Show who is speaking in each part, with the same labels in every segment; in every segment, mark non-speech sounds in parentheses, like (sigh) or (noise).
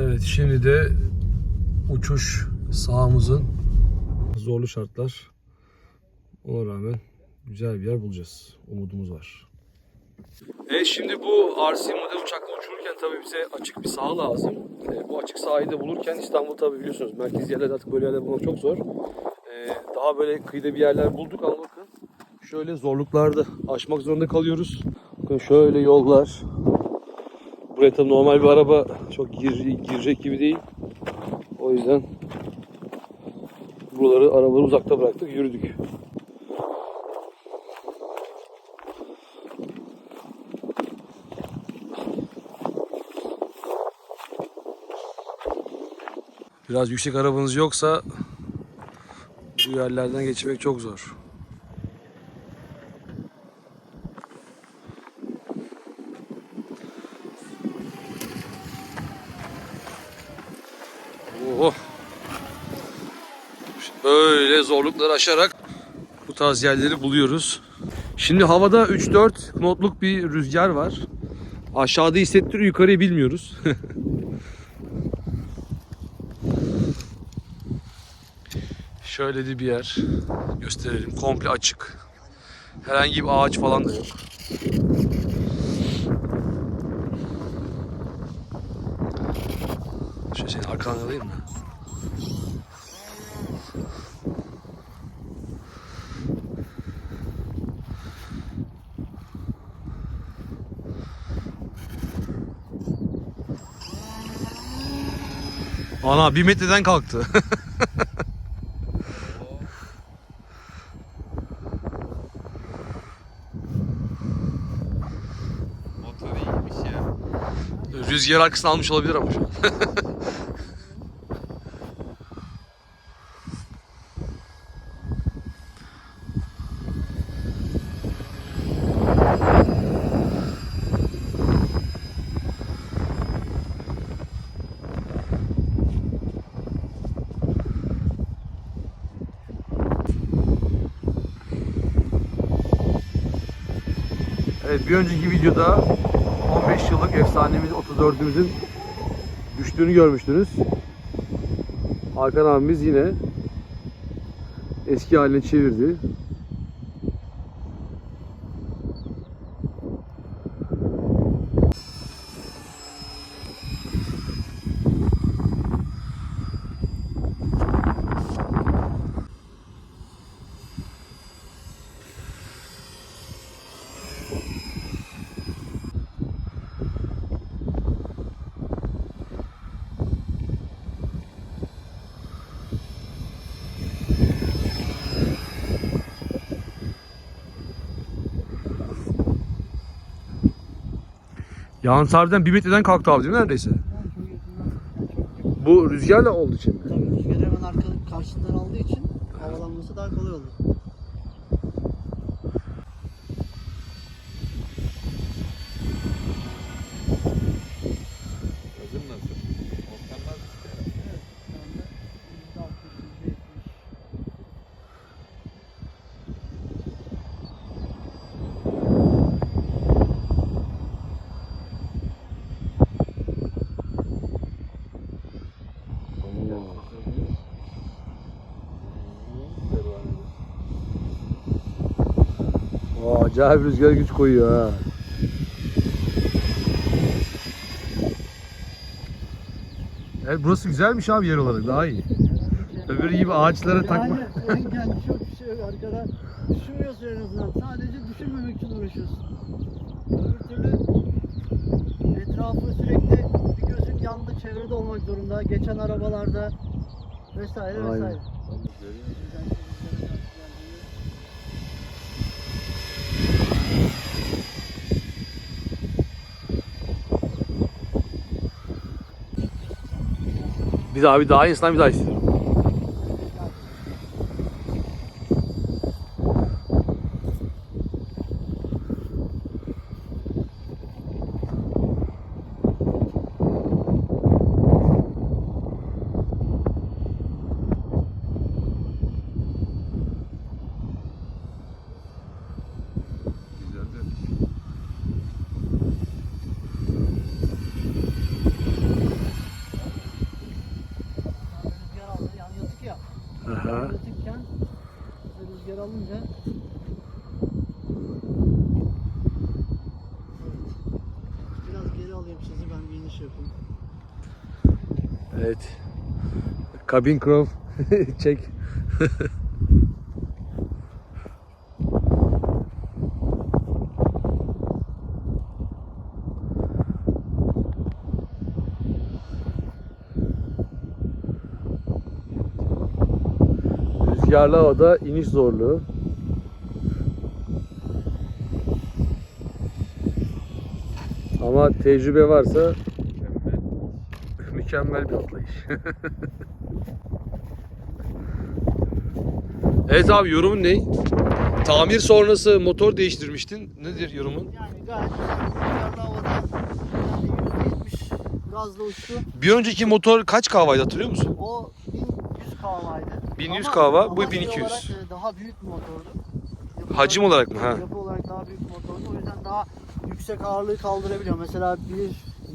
Speaker 1: Evet şimdi de uçuş sahamızın zorlu şartlar. Ona rağmen güzel bir yer bulacağız. Umudumuz var. Evet şimdi bu RC model uçakla uçururken tabii bize açık bir saha lazım. E, bu açık sahayı da bulurken İstanbul tabii biliyorsunuz merkez yerlerde artık böyle yerler bulmak çok zor. E, daha böyle kıyıda bir yerler bulduk ama bakın şöyle zorluklarda aşmak zorunda kalıyoruz. Bakın şöyle yollar. Buraya tabii normal bir araba çok gir, girecek gibi değil. O yüzden buraları arabaları uzakta bıraktık yürüdük. Biraz yüksek arabanız yoksa bu yerlerden geçmek çok zor. Böyle zorlukları aşarak bu tarz yerleri buluyoruz. Şimdi havada 3-4 knotluk bir rüzgar var. Aşağıda hissettiriyor, yukarıyı bilmiyoruz. (laughs) Şöyle de bir yer gösterelim. Komple açık. Herhangi bir ağaç falan da yok. Şöyle senin arkana alayım mı? Ana bir metreden kalktı. (laughs)
Speaker 2: Motor iyiymiş ya.
Speaker 1: Rüzgar arkasını almış olabilir ama şu an. (laughs) Evet bir önceki videoda 15 yıllık efsanemiz 34'ümüzün düştüğünü görmüştünüz. Hakan abimiz yine eski haline çevirdi. Yansardan bir metreden kalktı abi değil mi neredeyse? Bu rüzgarla oldu için mi?
Speaker 3: Tabii rüzgarı hemen arka, karşıdan aldığı için havalanması daha kolay olur.
Speaker 2: Hazır nasıl? Volkanlar işte.
Speaker 3: Evet, şu anda %60, %70.
Speaker 1: Aa, acayip rüzgar güç koyuyor ha. Evet burası güzelmiş abi yer olarak daha iyi. Öbürü gibi ağaçlara takma.
Speaker 3: Yani en kendi çok bir şey yok arkada. Düşünmüyorsun en azından. Sadece düşünmemek için uğraşıyorsun. Öbür türlü etrafı sürekli bir gözün yanında çevrede olmak zorunda. Geçen arabalarda vesaire
Speaker 1: Aynen.
Speaker 3: vesaire.
Speaker 1: Biz abi daha iyisinden bir daha istiyorum. Evet. Cabin crew (laughs) çek. Rüzgarlı havada iniş zorluğu. Ama tecrübe varsa
Speaker 2: Mükemmel.
Speaker 1: bir atlayış. (laughs) evet abi yorumun ne? Tamir sonrası motor değiştirmiştin. Nedir yorumun?
Speaker 3: Yani gayet rüzgarlı havada yani %70 gazla uçtu.
Speaker 1: Bir önceki motor kaç kahvaydı hatırlıyor musun?
Speaker 3: O 1100 kahvaydı.
Speaker 1: 1100
Speaker 3: Ama-
Speaker 1: kahva, bu
Speaker 3: ama şey
Speaker 1: 1200.
Speaker 3: olarak, e, daha büyük bir motordu. Yapı
Speaker 1: Hacim olarak mı? Ha.
Speaker 3: Yapı olarak daha büyük bir motordu. O yüzden daha yüksek ağırlığı kaldırabiliyor. Mesela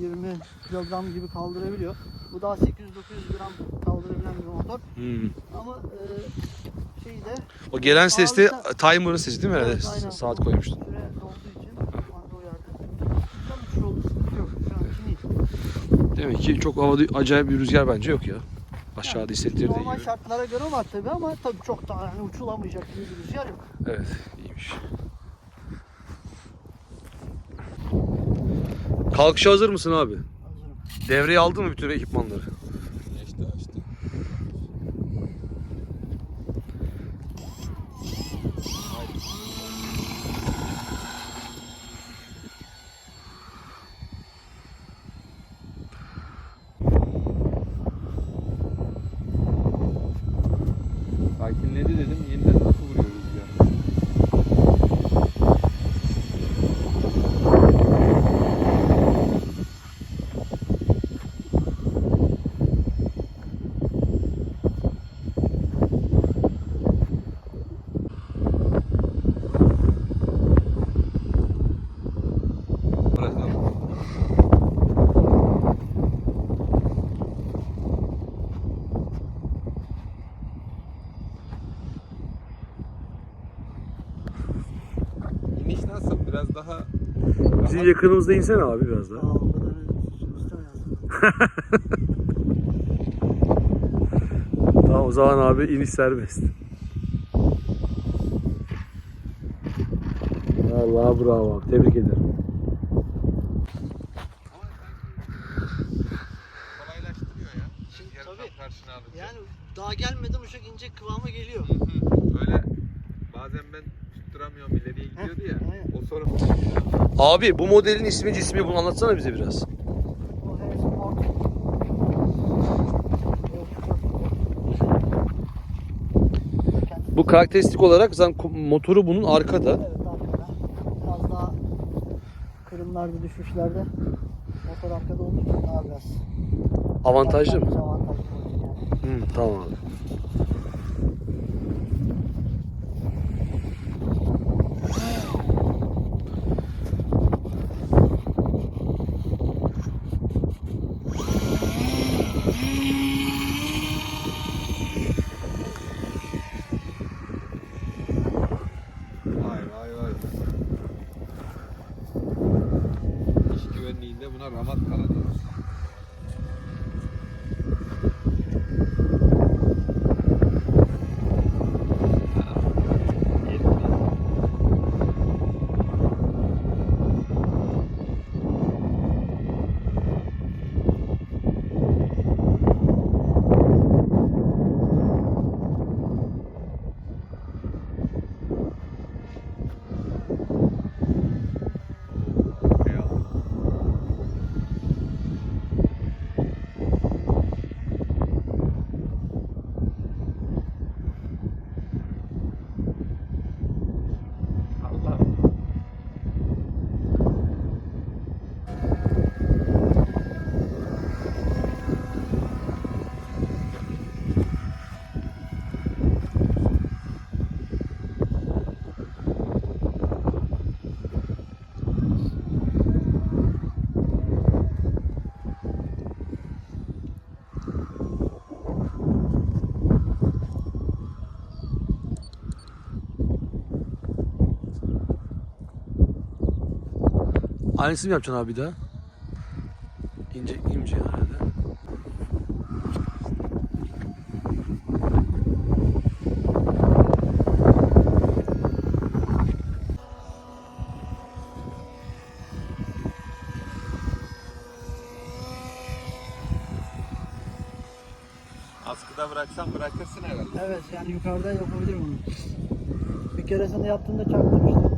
Speaker 3: 1.20 kilogram gibi kaldırabiliyor. Bu daha 800-900 gram kaldırabilen bir motor.
Speaker 1: Hmm.
Speaker 3: Ama e, şeyde
Speaker 1: O gelen ses de timer'ın sesi değil mi? herhalde?
Speaker 3: Evet, aynen.
Speaker 1: Saat koymuştun.
Speaker 3: Süre için.
Speaker 1: Demek ki çok havada acayip bir rüzgar bence yok ya. Aşağıda hissettirdiği
Speaker 3: Normal
Speaker 1: gibi.
Speaker 3: şartlara göre var tabi ama tabii çok da yani uçulamayacak bir rüzgar yok.
Speaker 1: Evet, iyiymiş. Kalkışa hazır mısın abi?
Speaker 3: Hazırım.
Speaker 1: Devreye aldın mı bütün ekipmanları?
Speaker 2: Geçti açtı. Sakinledi dedim yeniden nasıl vuruyor rüzgar? Bırakalım. İniş nasıl? Biraz daha
Speaker 1: Bizim yakınımızda insene abi biraz
Speaker 3: Aa,
Speaker 1: daha.
Speaker 3: o kadar istemez. (laughs)
Speaker 1: Tamam o zaman abi iniş serbest. Allah bravo abi. Tebrik ederim.
Speaker 2: kolaylaştırıyor ya.
Speaker 3: Şimdi
Speaker 2: Yarından
Speaker 3: tabii.
Speaker 2: karşına alınca.
Speaker 3: Yani daha gelmeden uçak inecek kıvama geliyor.
Speaker 2: Hı hı. Öyle bazen ben tutturamıyorum ileriye gidiyordu ya. O sorun.
Speaker 1: Abi bu modelin ismi cismi bunu anlatsana bize biraz. Bu karakteristik olarak zaten motoru bunun arkada.
Speaker 3: Evet arkada. Biraz daha kırımlarda düşüşlerde motor arkada olduğu için daha biraz
Speaker 1: Avantajlı mı?
Speaker 3: Avantajlı yani.
Speaker 1: Hı, tamam abi.
Speaker 2: Vay vay vay. İş güvenliğinde buna ramat kala.
Speaker 1: Aynısını mı yapacaksın abi daha? İnce, ince herhalde.
Speaker 2: Askıda bıraksan bırakırsın herhalde.
Speaker 3: Evet yani yukarıda yapabilirim onu. Bir keresinde yaptığımda çaktım işte.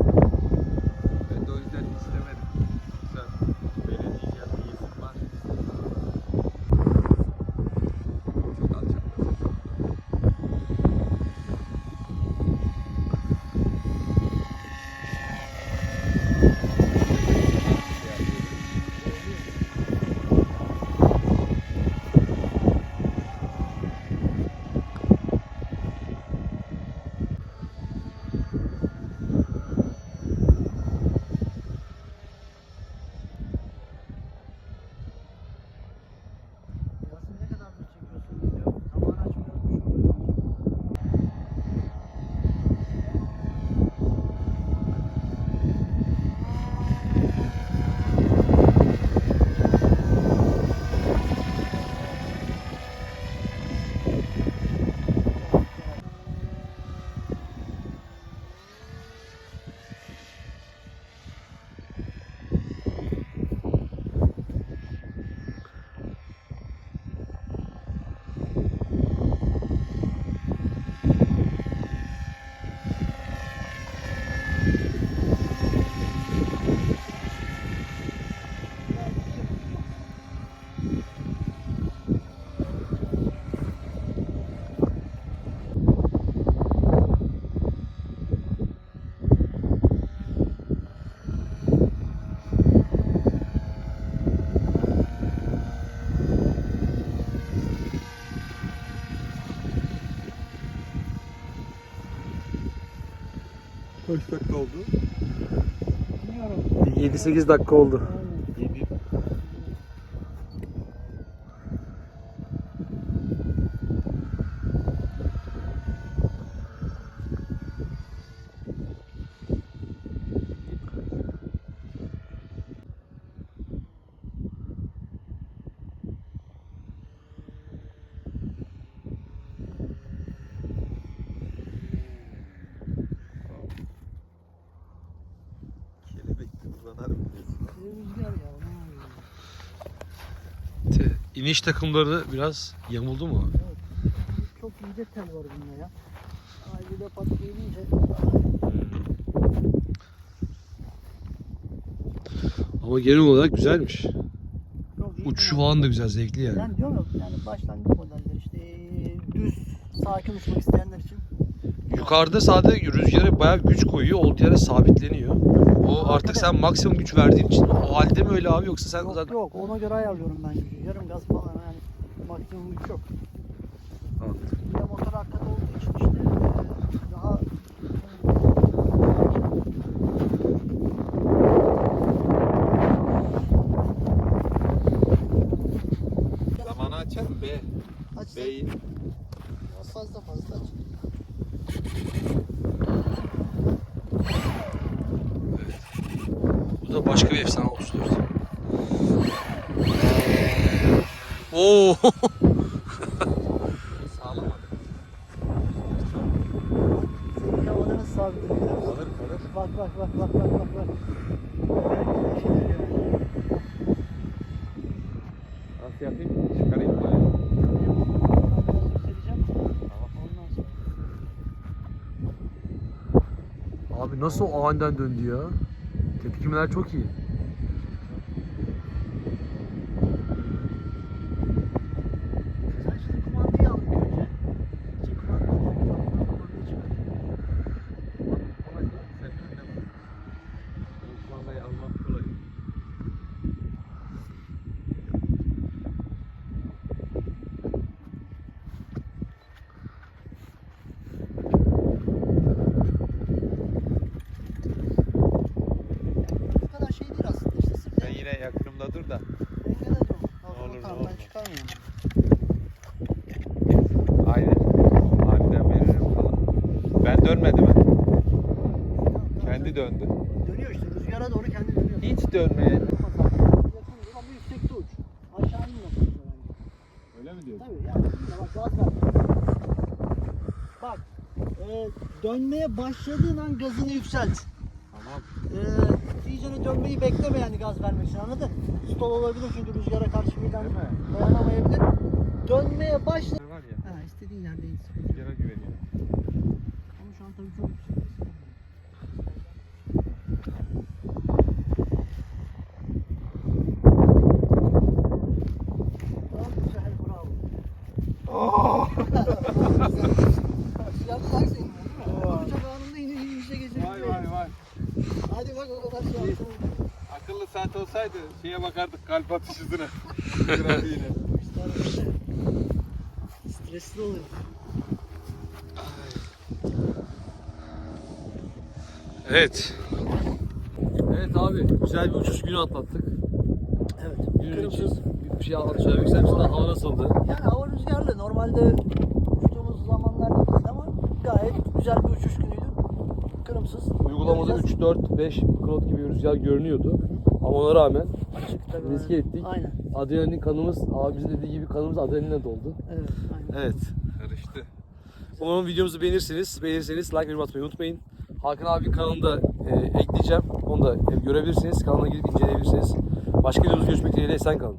Speaker 2: 13 dakika oldu.
Speaker 1: 7-8 dakika oldu. İniş takımları biraz yamuldu mu?
Speaker 3: Çok ince tel var bunda ya. Ayrıca patlayınca
Speaker 1: Ama genel olarak güzelmiş. Uçuşu falan da güzel, zevkli yani.
Speaker 3: Yani diyorum ya, yani başlangıç modeller işte düz sakin uçmak isteyenler için.
Speaker 1: Yukarıda sadece rüzgara bayağı güç koyuyor, olduğu yere sabitleniyor. O artık sen maksimum güç verdiğin için o halde mi öyle abi yoksa sen
Speaker 3: Yok
Speaker 1: zaten...
Speaker 3: yok ona göre ayarlıyorum ben gücü. Yarım gaz falan yani maksimum güç yok. Bir de motor arkada olduğu için işte e, daha
Speaker 2: Zamanı açar mı? B.
Speaker 3: aç
Speaker 2: B'yi.
Speaker 3: fazla fazla aç.
Speaker 1: Bu da başka bir efsane 34. Oo.
Speaker 2: Sağlamadı.
Speaker 3: Senin havada nasıl sabitleniyor?
Speaker 2: Kalır kalır.
Speaker 3: Bak bak bak bak bak bak bak. Böyle yani.
Speaker 2: Nasıl yapayım? Çıkarayım
Speaker 3: sonra.
Speaker 1: Abi nasıl o aniden döndü ya? Tepkimeler çok iyi.
Speaker 3: Sen şimdi kumandayı al ilk önce. Çek kumandayı. Kumandayı çıkar.
Speaker 2: Ama sen önüne bak. Bu kumandayı almak kolay.
Speaker 3: Bu kadar şey değil aslında işte sırf
Speaker 2: Sen yine yakınımda dur da.
Speaker 3: dengede dur.
Speaker 2: Ne olur, ne
Speaker 3: Tamam
Speaker 2: olmaz.
Speaker 3: ben çıkarmıyorum.
Speaker 2: Aynen. Aniden veririm falan. Ben dönmedim. ha. Kendi döndü.
Speaker 3: Dönüyor işte rüzgara doğru kendi dönüyor.
Speaker 2: Hiç dönmeye.
Speaker 3: Yakın dur ama yüksekte uç. Aşağı inme bence.
Speaker 2: Öyle mi diyorsun?
Speaker 3: Tabii yani şimdi bak gaz ver. Bak e, dönmeye başladığın an gazını yükselt.
Speaker 2: Tamam.
Speaker 3: E, iyicene dönmeyi bekleme yani gaz vermek için anladın? Stol olabilir çünkü rüzgara karşı birden dayanamayabilir. Dönmeye başla.
Speaker 2: Var ya.
Speaker 3: istediğin yerde in.
Speaker 2: Rüzgara güveniyorum.
Speaker 3: Ama şu an tabii çok yüksek. Tamam, (laughs) (laughs) güzel, bravo. Yapsak seni, değil mi? Uçak anında iniş inişe geçebiliyor.
Speaker 2: Vay vay vay.
Speaker 3: Hadi bak o kadar şey yaptın.
Speaker 2: Akıllı saat olsaydı şeye bakardık kalp atış hızına. (laughs) Grafiğine.
Speaker 3: Stresli oluyor.
Speaker 1: Evet. Evet abi güzel bir uçuş günü atlattık.
Speaker 3: Evet.
Speaker 1: Günün için bir şey ister misin? Hava nasıldı?
Speaker 3: Yani hava rüzgarlı. Normalde uçtuğumuz zamanlar değildi ama gayet güzel bir uçuş günüydü. Kırımsız.
Speaker 1: Uygulamada
Speaker 3: Göreceğiz.
Speaker 1: 3, 4, 5 knot gibi bir rüzgar görünüyordu. Ama ona rağmen
Speaker 3: Açık tabii.
Speaker 1: riske ettik.
Speaker 3: Aynen.
Speaker 1: adrenalin kanımız, abimizin dediği gibi kanımız adrenalinle doldu.
Speaker 3: Evet. Aynen.
Speaker 1: Evet.
Speaker 2: Karıştı.
Speaker 1: Umarım videomuzu beğenirsiniz. Beğenirseniz like ve atmayı unutmayın. Hakan abi kanalında e, ekleyeceğim. Onu da e, görebilirsiniz. Kanalına gidip inceleyebilirsiniz. Başka videomuzda görüşmek dileğiyle. Esen kalın.